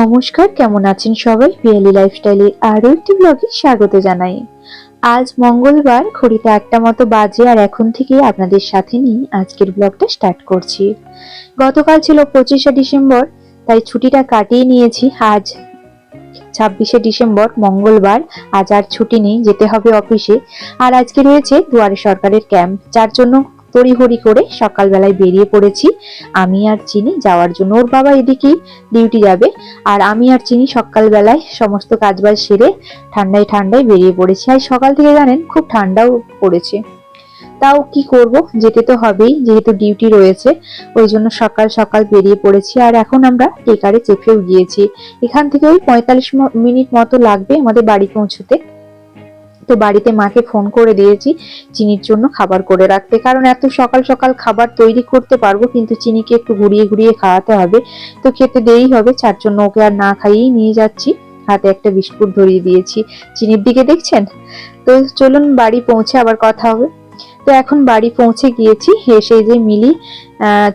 নমস্কার, কেমন আছেন সবাই? পিয়ালি লাইফস্টাইলের আরও একটি ব্লগে স্বাগত জানাই। আজ মঙ্গলবার, ঘড়িতে একটা মতো বাজে আর এখন থেকে আপনাদের সাথে নিয়ে আজকের ব্লগটা স্টার্ট করছি। গতকাল ছিল পঁচিশে ডিসেম্বর, তাই ছুটিটা কাটিয়ে নিয়েছি। আজ ছাব্বিশে ডিসেম্বর, মঙ্গলবার, আজ আর ছুটি নেই, যেতে হবে অফিসে। আর আজকে রয়েছে দুয়ারে সরকারের ক্যাম্প যার জন্য তড়িঘড়ি করে সকালবেলায় বেরিয়ে পড়েছি। আমি আর চিনি যাওয়ার জন্য। ওর বাবা এদিকেই ডিউটি যাবে। আর আমি আর চিনি সকালবেলায় সমস্ত কাজবাজ সেরে ঠান্ডায় ঠান্ডায় বেরিয়ে পড়েছি। আর সকাল থেকে জানেন, খুব ঠান্ডাও পড়েছে। তাও কি করব? যেতে তো হবেই, যেহেতু ডিউটি রয়েছে। ওই জন্য সকাল সকাল বেরিয়ে পড়েছি। আর এখন আমরা টেকারে চেপেও গিয়েছি। এখান থেকে ওই পঁয়তাল্লিশ মিনিট মতো লাগবে আমাদের বাড়ি পৌঁছতে। তো বাড়িতে মাকে ফোন করে দিয়েছি চিনির জন্য খাবার করে রাখতে। কারণ এত সকাল সকাল খাবার তৈরি করতে পারব, কিন্তু চিনিকে একটু ঘুরিয়ে ঘুরিয়ে খাওয়াতে হবে। তো খেতে দেরি হবে, যার জন্য ওকে আর না খাইয়েই নিয়ে যাচ্ছি। হাতে একটা বিস্কুট ধরিয়ে দিয়েছি। চিনির দিকে দেখছেন? তো চলুন বাড়ি পৌঁছে আবার কথা হবে। তো এখন বাড়ি পৌঁছে গিয়েছি, এসে যে মিলি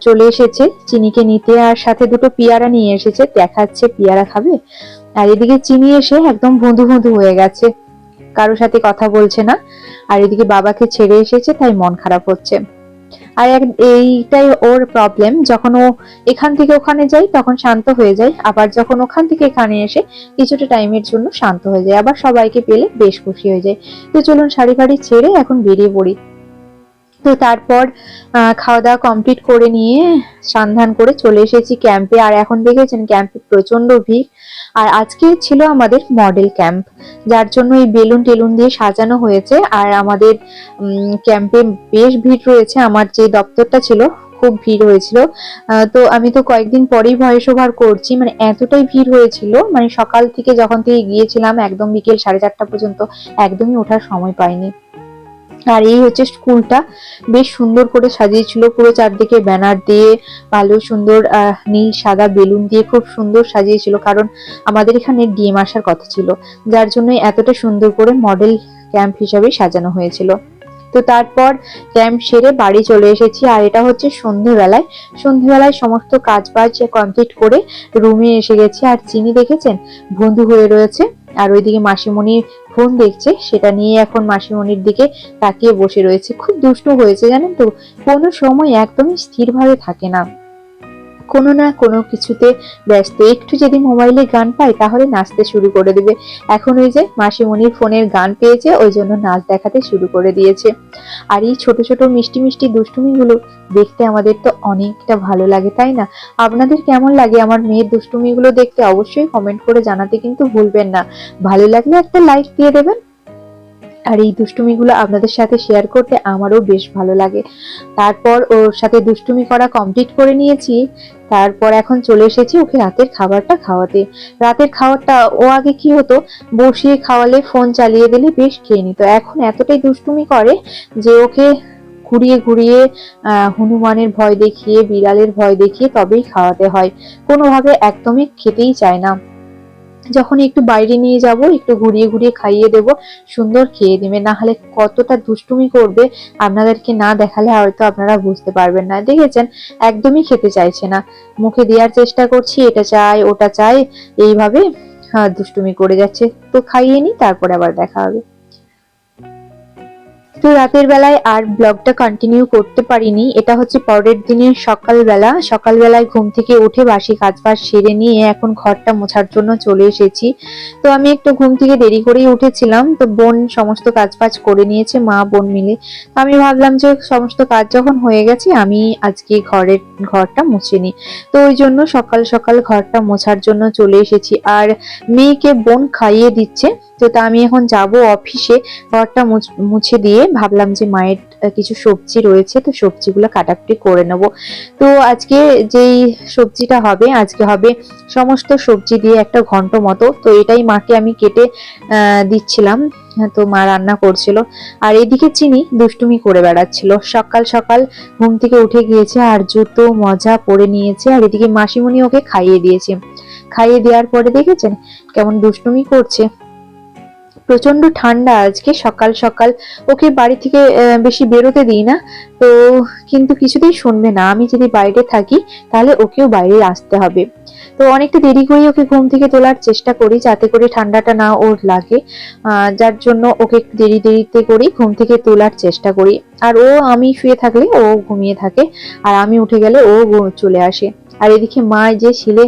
চলে এসেছে, চিনিকে নিতে আর সাথে দুটো পিয়ারা নিয়ে এসেছে। দেখাচ্ছে, পিয়ারা খাবে? আর এদিকে চিনি এসে একদম ভুঁদু ভুঁদু হয়ে গেছে। কারোর সাথে কথা বলছে না। আর এদিকে বাবাকে ছেড়ে এসেছে, তাই মন খারাপ হচ্ছে। আর এইটাই ওর প্রবলেম যখন ও এখান থেকে ওখানে যায়, তখন শান্ত হয়ে যায়। আবার যখন ওখান থেকে এখানে এসে কিছুটা টাইমের জন্য শান্ত হয়ে যায়। আবার সবাইকে পেলে বেশ খুশি হয়ে যায়। তো চলুন শাড়ি ফাড়ি ছেড়ে এখন বেরিয়ে পড়ি। তো তারপর খাওয়া দাওয়া কমপ্লিট করে নিয়ে সন্ধান করে চলে এসেছি ক্যাম্পে আর এখন দেখেছেন ক্যাম্পে প্রচণ্ড ভিড়। আর আজকে ছিল আমাদের মডেল ক্যাম্প যার জন্য এই বেলুন টেলুন দিয়ে সাজানো হয়েছে। আর আমাদের ক্যাম্পে বেশ ভিড় রয়েছে। আমার যে দপ্তরটা ছিল, খুব ভিড় হয়েছিল। তো আমি তো কয়েকদিন পরেই ভয়েস ওভার করছি। মানে এতটাই ভিড় হয়েছিল মানে সকাল থেকে যখন থেকে গিয়েছিলাম, একদম বিকেল সাড়ে চারটা পর্যন্ত, একদমই ওঠার সময় পাইনি। আর এই হচ্ছে স্কুলটা। বেশ সুন্দর করে সাজিয়েছিল, পুরো চারদিকে ব্যানার দিয়ে ভালো সুন্দর নীল, সাদা বেলুন দিয়ে খুব সুন্দর সাজিয়েছিল, কারণ আমাদের এখানে ডিএম আসার কথা ছিল। যার জন্য এতটা সুন্দর করে মডেল ক্যাম্প হিসাবে সাজানো হয়েছিল। তো তারপর ক্যাম্প সেরে বাড়ি চলে এসেছি, আর এটা হচ্ছে সন্ধেবেলায়। সন্ধেবেলায় সমস্ত কাজ বাজ কমপ্লিট করে রুমে এসে গেছি। আর চিনি দেখেছেন? বন্ধু হয়ে রয়েছে। আর ওইদিকে মাসিমণি ফোন দেখছে, সেটা নিয়ে এখন মাসিমণির দিকে তাকিয়ে বসে রয়েছে। খুব দুষ্টু হয়েছে জানেন তো? কোনো সময় একদমই স্থিরভাবে থাকে না। কোনো না কোনো কিছুতে ব্যস্ত। একটু যদি মোবাইলে গান পায়, তাহলে নাচতে শুরু করে দেবে। এখন ওই যে মাসিমণির ফোনের গান পেয়েছে, ওই জন্য নাচ দেখাতে শুরু করে দিয়েছে। আর এই ছোট ছোট মিষ্টি মিষ্টি দুষ্টুমিগুলো দেখতে আমাদের তো অনেকটা ভালো লাগে, তাই না? আপনাদের কেমন লাগে আমার মেয়ের দুষ্টুমিগুলো দেখতে? অবশ্যই কমেন্ট করে জানাতে কিন্তু ভুলবেন না। ভালো লাগলে একটা লাইক দিয়ে দেবেন আর এই দুষ্টুমিগুলো আপনাদের সাথে শেয়ার করতে আমারও বেশ ভালো লাগে। তারপর ওর সাথে দুষ্টুমি করা কমপ্লিট করে নিয়েছি। তারপর এখন চলে এসেছি ওকে রাতের খাবারটা খাওয়াতে। রাতের খাবারটা, ও আগে কি হতো, বসিয়ে খাওয়ালে ফোন চালিয়ে দিলে বেশ খেয়ে নিত। এখন এতটাই দুষ্টুমি করে যে ওকে ঘুরিয়ে ঘুরিয়ে হনুমানের ভয় দেখিয়ে, বিড়ালের ভয় দেখিয়ে তবেই খাওয়াতে হয়। কোনোভাবে একদমই খেতেই চায় না। যখন একটু বাইরে নিয়ে যাব, একটু ঘুরিয়ে ঘুরিয়ে খাইয়ে দেব, সুন্দর খেয়ে দেবে না হলে কতটা দুষ্টুমি করবে আপনাদেরকে না দেখালে হয়তো আপনারা বুঝতে পারবেন না। দেখেছেন? একদমই খেতে চাইছে না। মুখে দেওয়ার চেষ্টা করছি, এটা চাই, ওটা চাই, এইভাবে হ্যাঁ দুষ্টুমি করে যাচ্ছে। তো খাইয়ে নি তারপরে আবার দেখা হবে। তো রাতের বেলায় আর ব্লগটা কন্টিনিউ করতে পারিনি। এটা হচ্ছে পরের দিনের সকালবেলা। সকালবেলায় ঘুম থেকে উঠে বাসি কাজ বাজ সেরে নিয়ে এখন ঘরটা মোছার জন্য চলে এসেছি। তো আমি একটু ঘুম থেকে দেরি করেই উঠেছিলাম। তো বোন সমস্ত কাজ বাজ করে নিয়েছে, মা, বোন মিলে। তো আমি ভাবলাম যে সমস্ত কাজ যখন হয়ে গেছে, আমি আজকে ঘরের ঘরটা মুছে নিই। তো ওই জন্য সকাল সকাল ঘরটা মোছার জন্য চলে এসেছি। আর মেয়েকে বোন খাইয়ে দিচ্ছে। তো তা আমি এখন যাব অফিসে ঘরটা মুছে দিয়ে ভাবলাম যে মায়ের কিছু সবজি রয়েছে, তো সবজিগুলো কাটাকুটি করে নেব। তো আজকে যেই সবজিটা হবে, আজকে হবে সমস্ত সবজি দিয়ে একটা ঘন্ট মতো। তো এটাই মাকে আমি কেটে দিচ্ছিলাম। তো মা রান্না করছিল। আর এদিকে চিনি দুষ্টুমি করে বেড়াচ্ছিল। সকাল সকাল ঘুম থেকে উঠে গিয়েছে আর জুতো, মজা পরে নিয়েছে। আর এদিকে মাসিমণি ওকে খাইয়ে দিয়েছে। খাইয়ে দেওয়ার পরে দেখেছেন কেমন দুষ্টুমি করছে? প্রচণ্ড ঠান্ডা আজকে, সকাল সকাল। ওকে বাড়ি থেকে বেশি বেরোতে দিই না। তো কিন্তু কিছুতেই শুনবে না। আমি যদি বাইরে থাকি, তাহলে ওকেও বাইরে আসতে হবে। তো অনেকটা দেরি করে ওকে ঘুম থেকে তোলার চেষ্টা করি, যাতে করে ঠান্ডাটা না ওর লাগে। যার জন্য ওকে একটু দেরি দেরিতে করি ঘুম থেকে তোলার চেষ্টা করি। আর ও, আমি শুয়ে থাকলে ও ঘুমিয়ে থাকে। আর আমি উঠে গেলে ও চলে আসে। আর এদিকে মা যে শিলে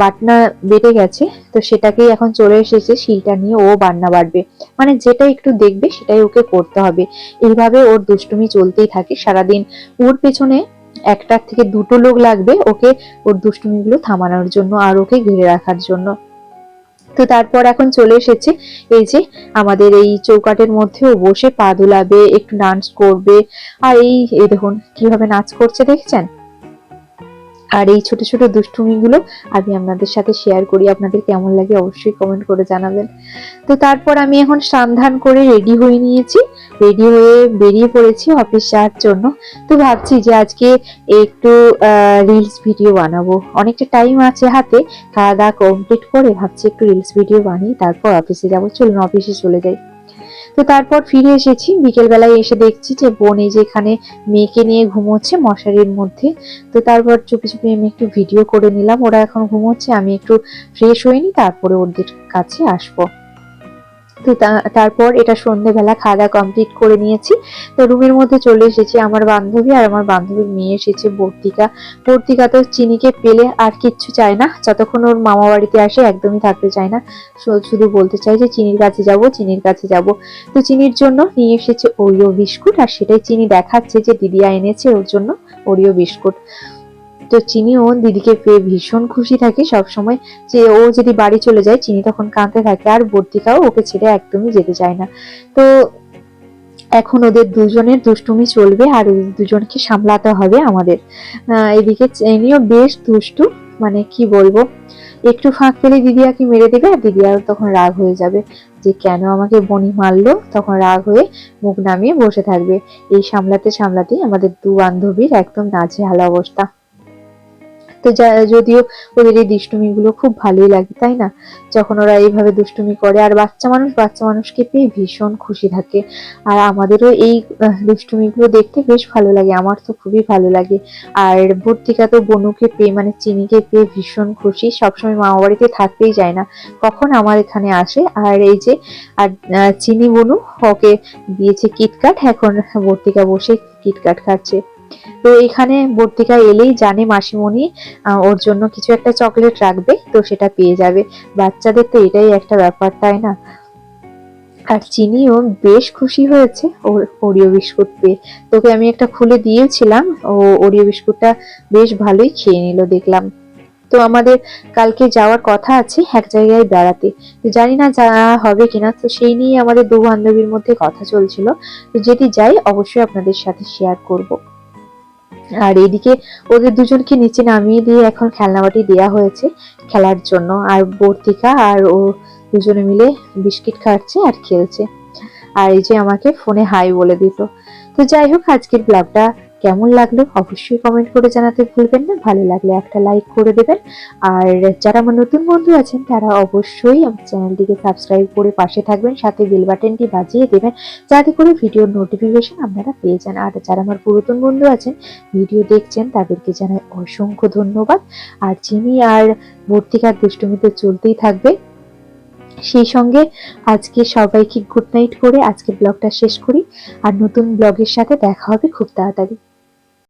বাটনা বেটে গেছে, তো সেটাকেই এখন চলে এসেছে শিলটা নিয়ে, ও বান্না বাটবে। মানে যেটা একটু দেখবে সেটাই ওকে করতে হবে। এইভাবে ওর দুষ্টুমি চলতেই থাকে। সারাদিন ওর পেছনে একটার থেকে দুটো লোক লাগবে ওকে, ওর দুষ্টুমিগুলো থামানোর জন্য আর ওকে ঘিরে রাখার জন্য। তো তারপর এখন চলে এসেছে এই যে আমাদের এই চৌকাটের মধ্যে ও বসে পা দুলাবে, একটু ডান্স করবে। আর এই দেখুন, কীভাবে নাচ করছে, দেখছেন? আর এই ছোট ছোট দুষ্টুমিগুলো আমি আপনাদের সাথে শেয়ার করি। আপনাদের কেমন লাগে অবশ্যই কমেন্ট করে জানাবেন। তো তারপর আমি এখন সন্ধান করে রেডি হয়ে নিয়েছি। রেডি হয়ে বেরিয়ে পড়েছি অফিস যাওয়ার জন্য। তো ভাবছি যে আজকে একটু রিলস ভিডিও বানাবো। অনেকটা টাইম আছে হাতে। খাওয়া দাওয়া কমপ্লিট করে ভাবছি একটু রিলস ভিডিও বানিয়ে তারপর অফিসে যাব। চলুন অফিসে চলে যাই। তো তারপর ফিরে এসেছি। বিকেলবেলায় এসে দেখছি যে বোন এই যে এখানে মেয়েকে নিয়ে ঘুমোচ্ছে মশারির মধ্যে। তো তারপর চুপি চুপি আমি একটু ভিডিও করে নিলাম। ওরা এখন ঘুমোচ্ছে, আমি একটু ফ্রেশ হয়ে নি, তারপরে ওদের কাছে আসব। তো তারপর এটা সন্ধেবেলা খাওয়া দাওয়া কমপ্লিট করে নিয়েছি। তো রুমের মধ্যে চলে এসেছি আমার বান্ধবী আর আমার বান্ধবীর মেয়ে এসেছে, বর্তিকা। বর্তিকা তো চিনিকে পেলে আর কিচ্ছু চায় না। যতক্ষণ ওর মামা বাড়িতে আসে একদমই থাকতে চায় না। শুধু বলতে চাই যে চিনির কাছে যাব, চিনির কাছে যাব। তো চিনির জন্য নিয়ে এসেছে ওরিও বিস্কুট আর সেটাই চিনি দেখাচ্ছে যে দিদিয়া এনেছে ওর জন্য ওরিও বিস্কুট। তো চিনিও দিদিকে পেয়ে ভীষণ খুশি থাকে সব সময় যে ও যদি বাড়ি চলে যায়, চিনি তখন কাঁদতে থাকে আর বর্তিকাও ওকে ছেড়ে একদমই যেতে চায় না। তো এখন ওদের দুজনের দুষ্টুমি চলবে আর ওদের দুজনকে সামলাতে হবে আমাদের। এদিকে চিনিও বেশ দুষ্টু মানে কি বলব, একটু ফাঁক পেলে দিদিয়াকে মেরে দেবে আর দিদিয়াও তখন রাগ হয়ে যাবে যে কেন আমাকে বনি মারলো? তখন রাগ হয়ে মুখ নামিয়ে বসে থাকবে। এই সামলাতে সামলাতেই আমাদের দু বান্ধবীর একদম নাচে নাজেহাল অবস্থা। তো যা- যদিও ওদের এই দুষ্টুমিগুলো খুব ভালোই লাগে, তাই না? যখন ওরা এইভাবে দুষ্টুমি করে, আর বাচ্চা মানুষ, বাচ্চা মানুষকে পেয়ে ভীষণ খুশি থাকে। আর আমাদেরও এই দুষ্টুমিগুলো দেখতে বেশ ভালো লাগে, আমার তো খুবই ভালো লাগে। আর ভর্তিকা তো বনুকে পেয়ে মানে চিনিকে পেয়ে ভীষণ খুশি, সবসময় মামা বাড়িতে থাকতেই যায় না। কখন আমার এখানে আসে? আর এই যে, আর চিনি বনু, ওকে দিয়েছে কিটকাট এখন ভর্তিকা বসে কিটকাট খাচ্ছে। তো এখানে বর্তিকা এলেই জানে মাসিমণি ওর জন্য কিছু একটা চকলেট রাখবে, তো সেটা পেয়ে যাবে। বাচ্চাদের তো এটাই একটা ব্যাপার, তাই না? আর চিনিও বেশ খুশি হয়েছে ওর ওরিও বিস্কুট পেয়ে। তোকে আমি একটা খুলে দিয়েছিলাম, ও ওরিও বিস্কুটটা বেশ ভালোই খেয়ে নিল, দেখলাম। তো আমাদের কালকে যাওয়ার কথা আছে এক জায়গায় বেড়াতে। জানি না যাওয়া হবে কিনা, তো সেই নিয়ে আমাদের দু বান্ধবীর মধ্যে কথা চলছিল। তো যদি যাই, অবশ্যই আপনাদের সাথে শেয়ার করব। আর এদিকে ওদের দুজনকে নিচে নামিয়ে দিয়ে এখন খেলনাবাটি দেওয়া হয়েছে খেলার জন্য। আর বর্তিকা আর ও দুজনে মিলে বিস্কিট খাচ্ছে আর খেলছে। আর এই যে আমাকে ফোনে হাই বলে দিত তো যাই হোক, আজকের ব্লগটা কেমন লাগল অবশ্যই কমেন্ট করে জানাতে ভুলবেন না। ভালো লাগলে একটা লাইক করে দেবেন। আর যারা আমার নতুন বন্ধু আছেন, তারা অবশ্যই আমার চ্যানেলটিকে সাবস্ক্রাইব করে পাশে থাকবেন। সাথে বেল বাটনটি বাজিয়ে দেবেন যাতে করে ভিডিওর নোটিফিকেশন আপনারা পেয়ে যান। আর যারা আমার পুরাতন বন্ধু আছেন ভিডিও দেখছেন, তাদেরকে জানাই অসংখ্য ধন্যবাদ। আর চিনি আর ভর্তিকার দুষ্টুমি তো চলতেই থাকবে, সেই সঙ্গে আজকে সবাইকে গুড নাইট করে আজকে ব্লগটা শেষ করি। আর নতুন ব্লগের সাথে দেখা হবে খুব তাড়াতাড়ি।